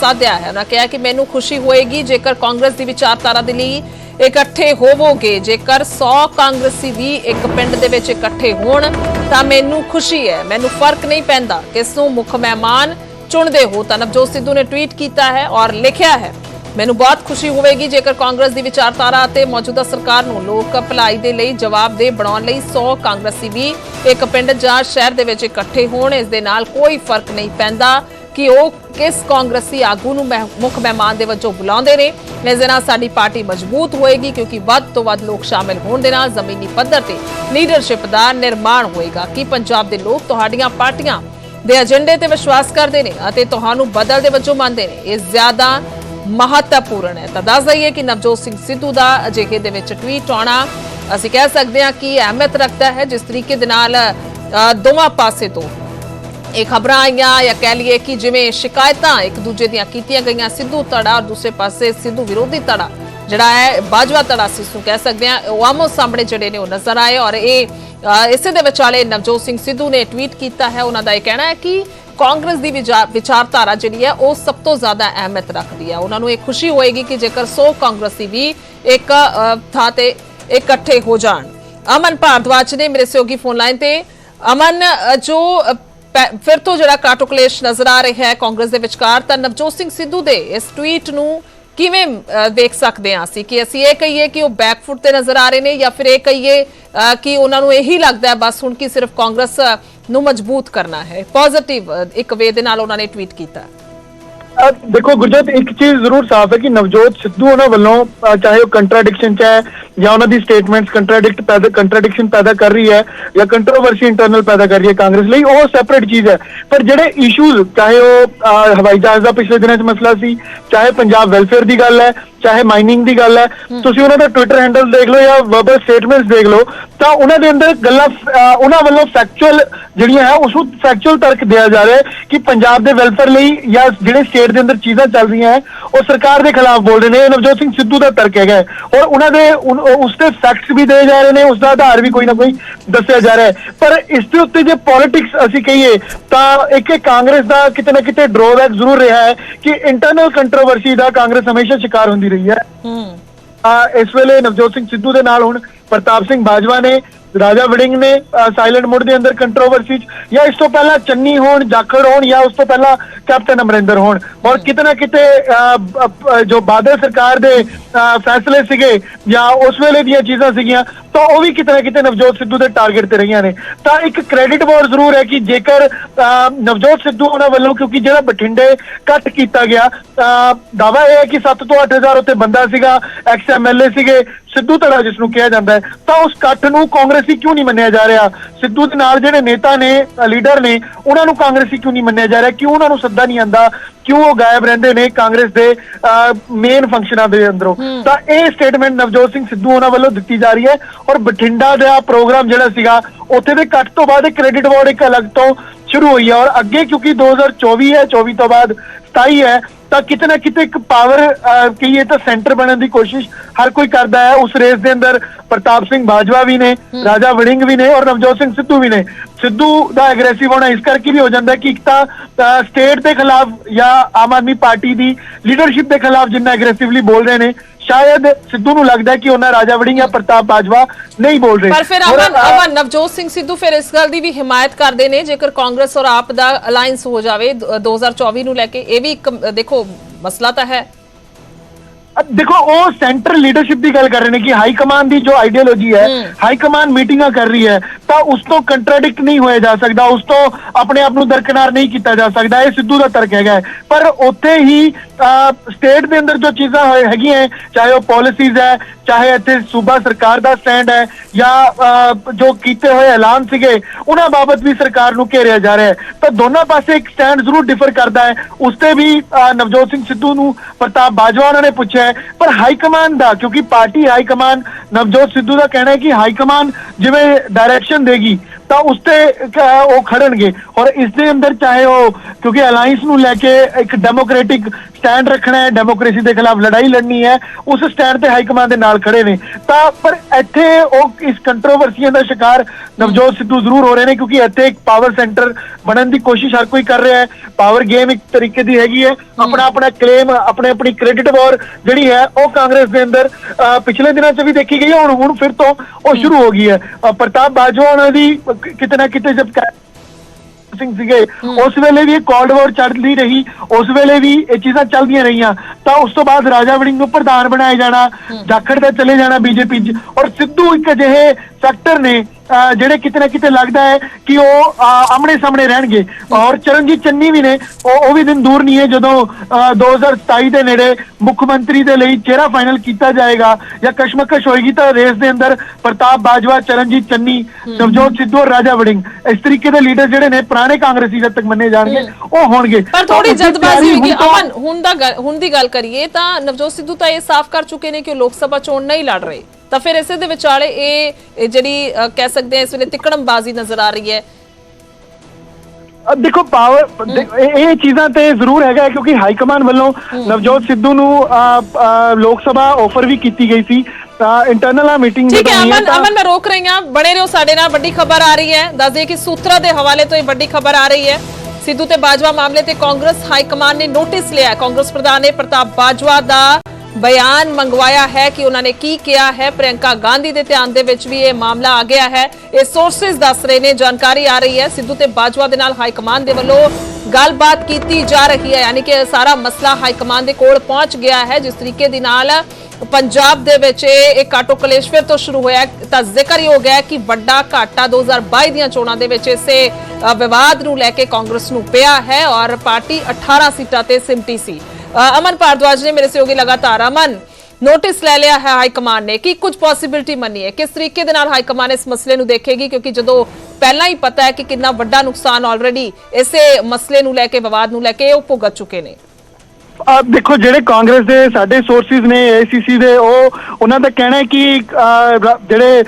ਸਾਧਿਆ ਹੈ। ਉਹਨਾਂ ਕਿਹਾ ਕਿ ਮੈਨੂੰ ਖੁਸ਼ੀ ਹੋਏਗੀ ਜੇਕਰ ਕਾਂਗਰਸ ਦੀ ਵਿਚਾਰਧਾਰਾ ਦੇ ਲਈ ਇਕੱਠੇ ਹੋਵੋਗੇ। ਜੇਕਰ 100 ਕਾਂਗਰਸੀ ਵੀ ਇੱਕ ਪਿੰਡ ਦੇ ਵਿੱਚ ਇਕੱਠੇ ਹੋਣ, ਤਾਂ ਮੈਨੂੰ ਖੁਸ਼ੀ ਹੈ। ਮੈਨੂੰ ਫ਼ਰਕ ਨਹੀਂ ਪੈਂਦਾ ਕਿਸ ਨੂੰ ਮੁੱਖ ਮਹਿਮਾਨ ਚੁਣਦੇ ਹੋ। ਤਾਂ ਨਵਜੋਤ ਸਿੱਧੂ ਨੇ ਟਵੀਟ ਕੀਤਾ ਹੈ ਔਰ ਲਿਖਿਆ ਹੈ, ਮੈਨੂੰ ਬਹੁਤ ਖੁਸ਼ੀ ਹੋਵੇਗੀ ਜੇਕਰ ਕਾਂਗਰਸ ਦੀ ਵਿਚਾਰਧਾਰਾ ਅਤੇ ਮੌਜੂਦਾ ਸਰਕਾਰ ਨੂੰ ਲੋਕ ਭਲਾਈ ਦੇ ਲਈ ਜਵਾਬਦੇਹ ਬਣਾਉਣ ਲਈ 100 ਕਾਂਗਰਸੀ ਵੀ ਇੱਕ ਪਿੰਡ ਜਾਂ ਸ਼ਹਿਰ ਦੇ ਵਿੱਚ ਇਕੱਠੇ ਹੋਣ। ਇਸ ਦੇ ਨਾਲ ਕੋਈ ਫ਼ਰਕ ਨਹੀਂ ਪੈਂਦਾ। ਕਿ ਉਹ ਕਿਸ ਕਾਂਗਰਸੀ ਆਗੂ ਨੂੰ ਮਹਿ- ਮੁੱਖ ਮਹਿਮਾਨ ਦੇ ਵਜੋਂ ਬੁਲਾਉਂਦੇ ਨੇ। ਇਸ ਦੇ ਨਾਲ ਸਾਡੀ ਪਾਰਟੀ ਮਜ਼ਬੂਤ ਹੋਏਗੀ ਕਿਉਂਕਿ ਵੱਧ ਤੋਂ ਵੱਧ ਲੋਕ ਸ਼ਾਮਿਲ ਹੋਣ ਦੇ ਨਾਲ ਜ਼ਮੀਨੀ ਪੱਧਰ ਤੇ ਲੀਡਰਸ਼ਿਪ ਦਾ ਨਿਰਮਾਣ ਹੋਏਗਾ ਕਿ ਪੰਜਾਬ ਦੇ ਲੋਕ ਤੁਹਾਡੀਆਂ ਪਾਰਟੀਆਂ ਦੇ ਏਜੰਡੇ ਤੇ ਵਿਸ਼ਵਾਸ ਕਰਦੇ ਨੇ ਅਤੇ ਤੁਹਾਨੂੰ ਬਦਲ ਦੇ ਵਜੋਂ ਮੰਨਦੇ ਨੇ। ਇਹ ਜ਼ਿਆਦਾ ਮਹੱਤਵਪੂਰਨ ਹੈ। ਤਾਂ ਦੱਸ ਦਈਏ ਕਿ ਨਵਜੋਤ ਸਿੰਘ ਸਿੱਧੂ ਦਾ ਅਜਿਹੇ ਦੇ ਵਿੱਚ ਟਵੀਟ ਆਉਣਾ ਅਸੀਂ ਕਹਿ ਸਕਦੇ ਹਾਂ ਕਿ ਅਹਿਮੀਅਤ ਰੱਖਦਾ ਹੈ, ਜਿਸ ਤਰੀਕੇ ਦੇ ਨਾਲ ਦੋਵਾਂ ਪਾਸੇ ਤੋਂ ਇਹ ਖਬਰਾਂ ਆਈਆਂ ਜਾਂ ਕਹਿ ਲਈਏ ਕਿ ਜਿਵੇਂ ਸ਼ਿਕਾਇਤਾਂ ਇੱਕ ਦੂਜੇ ਦੀਆਂ ਕੀਤੀਆਂ ਗਈਆਂ, ਸਿੱਧੂ ਧੜਾ ਔਰ ਦੂਸਰੇ ਪਾਸੇ ਸਿੱਧੂ ਵਿਰੋਧੀ ਧੜਾ, ਜਿਹੜਾ ਹੈ, ਬਾਜਵਾ ਧੜਾ ਸੀ ਇਸ ਕਹਿ ਸਕਦੇ ਹਾਂ। ਉਹ ਆਮੋ ਸਾਹਮਣੇ ਜਿਹੜੇ ਨੇ ਉਹ ਨਜ਼ਰ ਆਏ ਔਰ ਇਹ ਇਸੇ ਦੇ ਵਿਚਾਲੇ ਨਵਜੋਤ ਸਿੰਘ ਸਿੱਧੂ ਨੇ ਟਵੀਟ ਕੀਤਾ ਹੈ। ਉਹਨਾਂ ਦਾ ਇਹ ਕਹਿਣਾ ਹੈ ਕਿ ਕਾਂਗਰਸ ਦੀ ਵਿਚਾਰਧਾਰਾ ਜਿਹੜੀ ਹੈ, ਉਹ ਸਭ ਤੋਂ ਜ਼ਿਆਦਾ ਅਹਿਮੀਅਤ ਰੱਖਦੀ ਹੈ। ਉਹਨਾਂ ਨੂੰ ਇਹ ਖੁਸ਼ੀ ਹੋਏਗੀ ਕਿ ਜੇਕਰ 100 ਕਾਂਗਰਸੀ ਵੀ ਇੱਕ ਥਾਂ ਤੇ ਇਕੱਠੇ ਹੋ ਜਾਣ। ਅਮਨ ਭਾਰਦਵਾਜ ਨੇ ਮੇਰੇ ਸਹਿਯੋਗੀ ਫੋਨ ਲਾਈਨ ਤੇ। ਅਮਨ ਜੋ ਫਿਰ ਤੋਂ ਜਿਹੜਾ ਕਾਟੋਕਲੇਸ਼ ਨਜ਼ਰ ਆ ਰਿਹਾ ਹੈ ਕਾਂਗਰਸ ਦੇ ਵਿਚਕਾਰ, ਤਾਂ ਨਵਜੋਤ ਸਿੰਘ ਸਿੱਧੂ ਦੇ ਇਸ ਟਵੀਟ ਨੂੰ ਕਿਵੇਂ ਦੇਖ ਸਕਦੇ ਹਾਂ ਅਸੀਂ? ਕਿ ਅਸੀਂ ਇਹ ਕਹੀਏ ਕਿ ਉਹ ਬੈਕਫੁੱਟ ਤੇ ਨਜ਼ਰ ਆ ਰਹੇ ਨੇ ਜਾਂ ਫਿਰ ਇਹ ਕਹੀਏ ਕਿ ਉਹਨਾਂ ਨੂੰ ਇਹੀ ਲੱਗਦਾ ਬਸ ਹੁਣ ਕਿ ਸਿਰਫ ਕਾਂਗਰਸ ਨੂੰ ਮਜ਼ਬੂਤ ਕਰਨਾ ਹੈ? ਪੋਜ਼ਿਟਿਵ ਇੱਕ ਵੇ ਦੇ ਨਾਲ ਉਹਨਾਂ ਨੇ ਟਵੀਟ ਕੀਤਾ। ਦੇਖੋ ਗੁਰਜੋਤ, ਇੱਕ ਚੀਜ਼ ਜ਼ਰੂਰ ਸਾਫ਼ ਹੈ ਕਿ ਨਵਜੋਤ ਸਿੱਧੂ ਉਹਨਾਂ ਵੱਲੋਂ ਚਾਹੇ ਉਹ ਕੰਟਰਾਡਿਕਸ਼ਨ ਚ ਹੈ ਜਾਂ ਉਹਨਾਂ ਦੀ ਸਟੇਟਮੈਂਟਸ ਕੰਟਰਾਡਿਕਟ ਪੈਦਾ ਕੰਟਰਾਡਿਕਸ਼ਨ ਪੈਦਾ ਕਰ ਰਹੀ ਹੈ ਜਾਂ ਕੰਟਰੋਵਰਸੀ ਇੰਟਰਨਲ ਪੈਦਾ ਕਰ ਰਹੀ ਹੈ ਕਾਂਗਰਸ ਲਈ ਉਹ ਸੈਪਰੇਟ ਚੀਜ਼ ਹੈ। ਪਰ ਜਿਹੜੇ ਇਸ਼ੂਜ਼ ਚਾਹੇ ਉਹ ਹਵਾਈ ਜਹਾਜ਼ ਦਾ ਪਿਛਲੇ ਦਿਨਾਂ 'ਚ ਮਸਲਾ ਸੀ ਚਾਹੇ ਪੰਜਾਬ ਵੈਲਫੇਅਰ ਦੀ ਗੱਲ ਹੈ ਚਾਹੇ ਮਾਈਨਿੰਗ ਦੀ ਗੱਲ ਹੈ ਤੁਸੀਂ ਉਹਨਾਂ ਦਾ ਟਵਿੱਟਰ ਹੈਂਡਲ ਦੇਖ ਲਓ ਜਾਂ ਵਰਬਲ ਸਟੇਟਮੈਂਟਸ ਦੇਖ ਲਓ ਤਾਂ ਉਹਨਾਂ ਦੇ ਅੰਦਰ ਗੱਲਾਂ ਉਹਨਾਂ ਵੱਲੋਂ ਫੈਕਚੁਅਲ ਜਿਹੜੀਆਂ ਹੈ ਉਸ ਨੂੰ ਫੈਕਚੁਅਲ ਤਰਕ ਦਿਆ ਜਾ ਰਿਹਾ ਹੈ ਕਿ ਪੰਜਾਬ ਦੇ ਵੈਲਫੇਅਰ ਲਈ ਜਾਂ ਜਿਹੜੇ ਸਟੇਟ ਦੇ ਅੰਦਰ ਚੀਜ਼ਾਂ ਚੱਲ ਰਹੀਆਂ ਹੈ ਉਹ ਸਰਕਾਰ ਦੇ ਖਿਲਾਫ ਬੋਲ ਰਹੇ ਨੇ। ਨਵਜੋਤ ਸਿੰਘ ਸਿੱਧੂ ਦਾ ਤਰਕ ਹੈਗਾ। ਔਰ ਉਹਨਾਂ ਦੇ ਉਸ ਤੇ ਫੈਕਟਸ ਵੀ ਦੇ ਜਾ ਰਹੇ ਨੇ ਉਸ ਦਾ ਆਧਾਰ ਵੀ ਕੋਈ ਨਾ ਕੋਈ ਦੱਸਿਆ ਜਾ ਰਿਹਾ ਹੈ। ਪਰ ਇਸ ਦੇ ਉੱਤੇ ਜੇ ਪੋਲਿਟਿਕਸ ਅਸੀਂ ਕਹੀਏ ਤਾਂ ਇੱਕ ਇਹ ਕਾਂਗਰਸ ਦਾ ਕਿਤੇ ਨਾ ਕਿਤੇ ਡਰੋਬੈਕ ਜ਼ਰੂਰ ਰਿਹਾ ਹੈ ਕਿ ਇੰਟਰਨਲ ਕੰਟਰੋਵਰਸੀ ਦਾ ਕਾਂਗਰਸ ਹਮੇਸ਼ਾ ਸ਼ਿਕਾਰ ਹੁੰਦੀ ਰਹੀ ਹੈ। ਹੂੰ। ਆ ਇਸ ਵੇਲੇ ਨਵਜੋਤ ਸਿੰਘ ਸਿੱਧੂ ਦੇ ਨਾਲ ਹੁਣ ਪ੍ਰਤਾਪ ਸਿੰਘ ਬਾਜਵਾ ਨੇ ਰਾਜਾ ਵੜਿੰਗ ਨੇ ਸਾਇਲੈਂਟ ਮੋਡ ਦੇ ਅੰਦਰ ਕੰਟਰੋਵਰਸੀ ਚ ਜਾਂ ਇਸ ਤੋਂ ਪਹਿਲਾਂ ਚੰਨੀ ਹੋਣ ਜਾਖੜ ਹੋਣ ਜਾਂ ਉਸ ਤੋਂ ਪਹਿਲਾਂ ਕੈਪਟਨ ਅਮਰਿੰਦਰ ਹੋਣ। ਔਰ ਕਿਤੇ ਨਾ ਕਿਤੇ ਅ, ਜੋ ਬਾਦਲ ਸਰਕਾਰ ਦੇ ਅ, ਫੈਸਲੇ ਸੀਗੇ ਜਾਂ ਉਸ ਵੇਲੇ ਦੀਆਂ ਚੀਜ਼ਾਂ ਸੀਗੀਆਂ ਤਾਂ ਉਹ ਵੀ ਕਿਤੇ ਨਾ ਕਿਤੇ ਨਵਜੋਤ ਸਿੱਧੂ ਦੇ ਟਾਰਗੇਟ ਤੇ ਰਹੀਆਂ ਨੇ। ਤਾਂ ਇੱਕ ਕ੍ਰੈਡਿਟ ਵਾਰ ਜ਼ਰੂਰ ਹੈ ਕਿ ਜੇਕਰ ਨਵਜੋਤ ਸਿੱਧੂ ਉਹਨਾਂ ਵੱਲੋਂ ਕਿਉਂਕਿ ਜਿਹੜਾ ਬਠਿੰਡੇ ਕੱਟ ਕੀਤਾ ਗਿਆ ਦਾਵਾ ਇਹ ਹੈ ਕਿ 7 ਤੋਂ 8000 ਉੱਤੇ ਬੰਦਾ ਸੀਗਾ ਐਕਸ ਐਮਐਲਏ ਸੀਗੇ ਸਿੱਧੂ ਧੜਾ ਜਿਸ ਨੂੰ ਕਿਹਾ ਜਾਂਦਾ ਹੈ। ਤਾਂ ਉਸ ਇਕੱਠ ਨੂੰ ਕਾਂਗਰਸੀ ਕਿਉਂ ਨਹੀਂ ਮੰਨਿਆ ਜਾ ਰਿਹਾ? ਸਿੱਧੂ ਦੇ ਨਾਲ ਜਿਹੜੇ ਨੇਤਾ ਨੇ ਲੀਡਰ ਨੇ ਉਹਨਾਂ ਨੂੰ ਕਾਂਗਰਸੀ ਕਿਉਂ ਨਹੀਂ ਮੰਨਿਆ ਜਾ ਰਿਹਾ? ਕਿਉਂ ਉਹਨਾਂ ਨੂੰ ਸੱਦਾ ਨਹੀਂ ਆਂਦਾ ਕਿਉਂ ਉਹ ਗਾਇਬ ਰਹਿੰਦੇ ਨੇ ਕਾਂਗਰਸ ਦੇ ਮੇਨ ਫੰਕਸ਼ਨਾਂ ਦੇ ਅੰਦਰੋਂ? ਤਾਂ ਇਹ ਸਟੇਟਮੈਂਟ ਨਵਜੋਤ ਸਿੰਘ ਸਿੱਧੂ ਉਹਨਾਂ ਵੱਲੋਂ ਦਿੱਤੀ ਜਾ ਰਹੀ ਹੈ। ਔਰ ਬਠਿੰਡਾ ਦਾ ਪ੍ਰੋਗਰਾਮ ਜਿਹੜਾ ਸੀਗਾ ਉੱਥੇ ਦੇ ਕੱਟ ਤੋਂ ਬਾਅਦ ਕ੍ਰੈਡਿਟ ਅਵਾਰਡ ਇੱਕ ਅਲੱਗ ਤੋਂ ਸ਼ੁਰੂ ਹੋਈ ਹੈ ਔਰ ਅੱਗੇ ਕਿਉਂਕਿ 2024 ਹੈ 24 ਤੋਂ ਬਾਅਦ 27 ਹੈ ਤਾਂ ਕਿਤੇ ਨਾ ਕਿਤੇ ਇੱਕ ਪਾਵਰ ਕਹੀਏ ਤਾਂ ਸੈਂਟਰ ਬਣਨ ਦੀ ਕੋਸ਼ਿਸ਼ ਹਰ ਕੋਈ ਕਰਦਾ ਹੈ। ਉਸ ਰੇਸ ਦੇ ਅੰਦਰ ਪ੍ਰਤਾਪ ਸਿੰਘ ਬਾਜਵਾ ਵੀ ਨੇ ਰਾਜਾ ਵੜਿੰਗ ਵੀ ਨੇ ਔਰ ਨਵਜੋਤ ਸਿੰਘ ਸਿੱਧੂ ਵੀ ਨੇ। ਸਿੱਧੂ ਦਾ ਐਗਰੈਸਿਵ ਹੋਣਾ ਇਸ ਕਰਕੇ ਵੀ ਹੋ ਜਾਂਦਾ ਕਿ ਇੱਕ ਤਾਂ ਸਟੇਟ ਦੇ ਖਿਲਾਫ ਜਾਂ ਆਮ ਆਦਮੀ ਪਾਰਟੀ ਦੀ ਲੀਡਰਸ਼ਿਪ ਦੇ ਖਿਲਾਫ ਜਿੰਨਾ ਐਗਰੈਸਿਵਲੀ ਬੋਲ ਰਹੇ ਨੇ ਸ਼ਾਇਦ ਸਿੱਧੂ ਨੂੰ ਲੱਗਦਾ ਕਿ ਉਹਨਾਂ ਰਾਜਾ ਵੜਿੰਗ ਜਾਂ ਪ੍ਰਤਾਪ ਬਾਜਵਾ ਨਹੀਂ ਬੋਲ ਰਹੇ ਪਰ ਫਿਰ ਅਮਨ ਨਵਜੋਤ ਸਿੰਘ ਸਿੱਧੂ ਫਿਰ ਇਸ ਗੱਲ ਦੀ ਵੀ ਹਿਮਾਇਤ ਕਰਦੇ ਨੇ ਜੇਕਰ ਕਾਂਗਰਸ ਔਰ ਆਪ ਦਾ ਅਲਾਈਅੰਸ ਹੋ ਜਾਵੇ ਦ- 2024 ਨੂੰ ਲੈ ਕੇ ਇਹ ਵੀ ਇੱਕ ਦੇਖੋ ਮਸਲਾ ਤਾਂ ਹੈ ਦੇਖੋ ਉਹ ਸੈਂਟਰ ਲੀਡਰਸ਼ਿਪ ਦੀ ਗੱਲ ਕਰ ਰਹੇ ਨੇ ਕਿ ਹਾਈ ਕਮਾਂਡ ਦੀ ਜੋ ਆਈਡੀਓਲੋਜੀ ਹੈ। ਹਾਈ ਕਮਾਂਡ ਮੀਟਿੰਗਾਂ ਕਰ ਰਹੀ ਹੈ ਤਾਂ ਉਸ ਤੋਂ ਕੰਟਰਡਿਕਟ ਨਹੀਂ ਹੋਇਆ ਜਾ ਸਕਦਾ ਉਸ ਤੋਂ ਆਪਣੇ ਆਪ ਨੂੰ ਦਰਕਨਾਰ ਨਹੀਂ ਕੀਤਾ ਜਾ ਸਕਦਾ ਇਹ ਸਿੱਧੂ ਦਾ ਤਰਕ ਹੈਗਾ। ਪਰ ਉੱਥੇ ਹੀ ਸਟੇਟ ਦੇ ਅੰਦਰ ਜੋ ਚੀਜ਼ਾਂ ਹੋਏ ਹੈਗੀਆਂ ਚਾਹੇ ਉਹ ਪਾਲਿਸੀਜ਼ ਹੈ, ਚਾਹੇ ਇੱਥੇ ਸੂਬਾ ਸਰਕਾਰ ਦਾ ਸਟੈਂਡ ਹੈ, ਜਾਂ ਜੋ ਕੀਤੇ ਹੋਏ ਐਲਾਨ ਸੀਗੇ, ਉਹਨਾਂ ਬਾਬਤ ਵੀ ਸਰਕਾਰ ਨੂੰ ਘੇਰਿਆ ਜਾ ਰਿਹਾ ਹੈ। ਤਾਂ ਦੋਨਾਂ ਪਾਸੇ ਇੱਕ ਸਟੈਂਡ ਜ਼ਰੂਰ ਡਿਫਰ ਕਰਦਾ ਹੈ। ਉਸ ਤੇ ਵੀ ਨਵਜੋਤ ਸਿੰਘ ਸਿੱਧੂ ਨੂੰ ਪ੍ਰਤਾਪ ਬਾਜਵਾ ਉਹਨਾਂ ਨੇ ਪੁੱਛਿਆ ਹੈ। ਪਰ ਹਾਈ ਕਮਾਂਡ ਦਾ, ਕਿਉਂਕਿ party high command Navjot Sidhu ਦਾ ਕਹਿਣਾ ਹੈ ਕਿ ਹਾਈ ਕਮਾਂਡ ਜਿਵੇਂ ਡਾਇਰੈਕਸ਼ਨ ਦੇਗੀ, ਤਾਂ ਉਸ ਤੇ ਉਹ ਖੜਨਗੇ। ਔਰ ਇਸ ਦੇ ਅੰਦਰ ਚਾਹੇ ਉਹ, ਕਿਉਂਕਿ ਅਲਾਈਅੰਸ ਨੂੰ ਲੈ ਕੇ ਇੱਕ ਡੈਮੋਕ੍ਰੈਟਿਕ ਸਟੈਂਡ ਰੱਖਣਾ ਹੈ ਡੈਮੋਕ੍ਰੇਸੀ ਦੇ ਖਿਲਾਫ ਲੜਾਈ ਲੜਨੀ ਹੈ ਉਸ ਸਟੈਂਡ ਤੇ ਹਾਈ ਕਮਾਂਡ ਦੇ ਨਾਲ ਖੜੇ ਨੇ। ਤਾਂ ਪਰ ਇੱਥੇ ਉਹ ਇਸ ਕੰਟਰੋਵਰਸੀਆਂ ਦਾ ਸ਼ਿਕਾਰ ਨਵਜੋਤ ਸਿੱਧੂ ਜ਼ਰੂਰ ਹੋ ਰਹੇ ਨੇ ਕਿਉਂਕਿ ਇੱਥੇ ਇੱਕ ਪਾਵਰ ਸੈਂਟਰ ਬਣਨ ਦੀ ਕੋਸ਼ਿਸ਼ ਹਰ ਕੋਈ ਕਰ ਰਿਹਾ ਹੈ। ਪਾਵਰ ਗੇਮ ਇੱਕ ਤਰੀਕੇ ਦੀ ਹੈਗੀ ਹੈ। ਆਪਣਾ ਆਪਣਾ ਕਲੇਮ ਆਪਣੇ ਆਪਣੀ ਕ੍ਰੈਡਿਟ ਵਾਰ ਜਿਹੜੀ ਹੈ ਉਹ ਕਾਂਗਰਸ ਦੇ ਅੰਦਰ ਪਿਛਲੇ ਦਿਨਾਂ 'ਚ ਵੀ ਦੇਖੀ ਗਈ ਹੈ ਹੁਣ ਹੁਣ ਫਿਰ ਤੋਂ ਉਹ ਸ਼ੁਰੂ ਹੋ ਗਈ ਹੈ। ਪ੍ਰਤਾਪ ਬਾਜਵਾ ਉਹਨਾਂ ਦੀ ਕਿਤੇ ਨਾ ਕਿਤੇ ਜਦ ਸਿੰਘ ਸੀਗੇ। ਉਸ ਵੇਲੇ ਵੀ ਇਹ ਕਾਲਡ ਵਾਰ ਚੱਲਦੀ ਰਹੀ ਉਸ ਵੇਲੇ ਵੀ ਇਹ ਚੀਜ਼ਾਂ ਚੱਲਦੀਆਂ ਰਹੀਆਂ। ਤਾਂ ਉਸ ਤੋਂ ਬਾਅਦ ਰਾਜਾ ਵੜਿੰਗ ਨੂੰ ਪ੍ਰਧਾਨ ਬਣਾਇਆ ਜਾਣਾ ਜਾਖੜ ਤੇ ਚਲੇ ਜਾਣਾ ਬੀਜੇਪੀ 'ਚ। ਔਰ ਸਿੱਧੂ ਇੱਕ ਅਜਿਹੇ ਫੈਕਟਰ ਨੇ ਜਿਹੜੇ ਕਿਤੇ ਨਾ ਕਿਤੇ ਲੱਗਦਾ ਹੈ ਕਿ ਉਹ ਆਮਣੇ ਸਾਹਮਣੇ ਰਹਿਣਗੇ। ਔਰ ਚਰਨਜੀਤ ਚੰਨੀ ਵੀ ਨੇ ਉਹ ਵੀ ਦਿਨ ਦੂਰ ਨਹੀਂ ਹੈ ਜਦੋਂ ਅਹ, 2027 ਦੇ ਨੇੜੇ ਮੁੱਖ ਮੰਤਰੀ ਦੇ ਲਈ ਚਿਹਰਾ ਫਾਈਨਲ ਕੀਤਾ ਜਾਏਗਾ ਜਾਂ ਕਸ਼ਮਕਸ਼ ਹੋਏਗੀ ਤਾਂ ਰੇਸ ਦੇ ਅੰਦਰ ਪ੍ਰਤਾਪ ਬਾਜਵਾ ਚਰਨਜੀਤ ਚੰਨੀ ਨਵਜੋਤ ਸਿੱਧੂ ਔਰ ਰਾਜਾ ਵੜਿੰਗ। ਇਸ ਤਰੀਕੇ ਦੇ ਲੀਡਰ ਜਿਹੜੇ ਨੇ ਪੁਰਾਣੇ ਕਾਂਗਰਸੀ ਜਦ ਤੱਕ ਮੰਨੇ ਜਾਣਗੇ ਉਹ ਹੋਣਗੇ। ਪਰ ਥੋੜੀ ਜਲਦਬਾਜ਼ੀ ਤੋਂ- ਅਮਨ ਹੁਣ ਦਾ ਹੁਣ ਦੀ ਗੱਲ ਕਰੀਏ ਤਾਂ ਨਵਜੋਤ ਸਿੱਧੂ ਤਾਂ ਇਹ ਸਾਫ਼ ਕਰ ਚੁੱਕੇ ਨੇ ਕਿ ਉਹ ਲੋਕ ਸਭਾ ਚੋਣ ਨਹੀਂ ਲੜ ਰਹੇ। ਤਾਂ ਫਿਰ ਇਸੇ ਦੇ ਵਿਚਾਲੇ ਇਹ ਜਿਹੜੀ ਕਹਿ ਸਕਦੇ ਆ ਇਸ ਵੇਲੇ ਤਿਕੜਮਬਾਜ਼ੀ ਨਜ਼ਰ ਆ ਰਹੀ ਹੈ। ਦੇਖੋ ਪਾਵਰ ਇਹ ਚੀਜ਼ਾਂ ਤੇ ਜ਼ਰੂਰ ਹੈਗਾ ਕਿਉਂਕਿ ਹਾਈ ਕਮਾਂਡ ਵੱਲੋਂ ਨਵਜੋਤ ਸਿੱਧੂ ਨੂੰ ਲੋਕ ਸਭਾ ਆਫਰ ਵੀ ਕੀਤੀ ਗਈ ਸੀ। ਤਾਂ ਇੰਟਰਨਲ ਆ ਮੀਟਿੰਗ ਠੀਕ ਹੈ ਅਮਨ ਅਮਨ ਮੈਂ ਰੋਕ ਰਹੀ ਹਾਂ। ਬਣੇ ਰਹੋ ਸਾਡੇ ਨਾਲ ਵੱਡੀ ਖਬਰ ਆ ਰਹੀ ਹੈ। ਦੱਸ ਦਈਏ ਕਿ ਸੂਤਰਾ ਦੇ ਹਵਾਲੇ ਤੋਂ ਇਹ ਵੱਡੀ ਖਬਰ ਆ ਰਹੀ ਹੈ। ਸਿੱਧੂ ਤੇ ਬਾਜਵਾ ਮਾਮਲੇ ਤੇ ਕਾਂਗਰਸ ਹਾਈ ਕਮਾਂਡ ਨੇ ਨੋਟਿਸ ਲਿਆ। ਕਾਂਗਰਸ ਪ੍ਰਧਾਨ ਨੇ ਪ੍ਰਤਾਪ ਬਾਜਵਾ ਦਾ ਬਿਆਨ ਮੰਗਵਾਇਆ ਹੈ ਕਿ ਉਹਨਾਂ ਨੇ ਕੀ ਕਿਹਾ ਹੈ। ਪ੍ਰਿਯੰਕਾ ਗਾਂਧੀ ਦੇ ਧਿਆਨ ਦੇ ਵਿੱਚ ਵੀ ਇਹ ਮਾਮਲਾ ਆ ਗਿਆ ਹੈ। ਇਹ ਸੋਰਸਸ ਦੱਸ ਰਹੇ ਨੇ, ਜਾਣਕਾਰੀ ਆ ਰਹੀ ਹੈ। ਸਿੱਧੂ ਤੇ ਬਾਜਵਾ ਦੇ ਨਾਲ ਹਾਈ ਕਮਾਂਡ ਦੇ ਵੱਲੋਂ ਗੱਲਬਾਤ ਕੀਤੀ ਜਾ ਰਹੀ ਹੈ। ਯਾਨੀ ਕਿ ਸਾਰਾ ਮਸਲਾ ਹਾਈ ਕਮਾਂਡ ਦੇ ਕੋਲ ਪਹੁੰਚ ਗਿਆ ਹੈ। ਜਿਸ ਤਰੀਕੇ ਦੇ ਨਾਲ ਪੰਜਾਬ ਦੇ ਵਿੱਚ ਇਹ ਇੱਕ ਕਲੇਸ਼ ਫਿਰ ਤੋਂ ਸ਼ੁਰੂ ਹੋਇਆ ਤਾਂ ਜ਼ਿਕਰ ਹੀ ਹੋ ਗਿਆ ਹੈ ਕਿ ਵੱਡਾ ਘਾਟਾ 2022 ਦੀਆਂ ਚੋਣਾਂ ਦੇ ਵਿੱਚ ਇਸੇ ਵਿਵਾਦ ਨੂੰ ਲੈ ਕੇ ਕਾਂਗਰਸ ਨੂੰ ਪਿਆ ਹੈ ਔਰ ਪਾਰਟੀ 18 ਸੀਟਾਂ ਤੇ ਸਿਮਟੀ ਸੀ। ਅਮਨ ਭਾਰਦਵਾਜ ਨੇ ਮੇਰੇ ਸਹਿਯੋਗੀ ਲਗਾਤਾਰ ਅਮਨ ਨੋਟਿਸ ਲੈ ਲਿਆ ਹੈ ਹਾਈ ਕਮਾਂਡ ਨੇ ਕਿ ਕੁਝ ਪੋਸਿਬਿਲਿਟੀ ਮੰਨੀ ਹੈ। ਕਿਸ ਤਰੀਕੇ ਦੇ ਨਾਲ ਹਾਈ ਕਮਾਂਡ ਇਸ ਮਸਲੇ ਨੂੰ ਦੇਖੇਗੀ? ਕਿਉਂਕਿ ਜਦੋਂ ਪਹਿਲਾਂ ਹੀ ਪਤਾ ਹੈ ਕਿ ਕਿੰਨਾ ਵੱਡਾ ਨੁਕਸਾਨ ਆਲਰੇਡੀ ਇਸੇ ਮਸਲੇ ਨੂੰ ਲੈ ਕੇ, ਵਿਵਾਦ ਨੂੰ ਲੈ ਕੇ ਉਹ ਭੁਗਤ ਚੁੱਕੇ ਨੇ। ਆ ਦੇਖੋ ਜਿਹੜੇ ਕਾਂਗਰਸ ਦੇ ਸਾਡੇ ਸੋਰਸਿਸ ਨੇ ਏਸੀਸੀ ਦੇ ਉਹ ਉਹਨਾਂ ਦਾ ਕਹਿਣਾ ਹੈ ਕਿ ਜਿਹੜੇ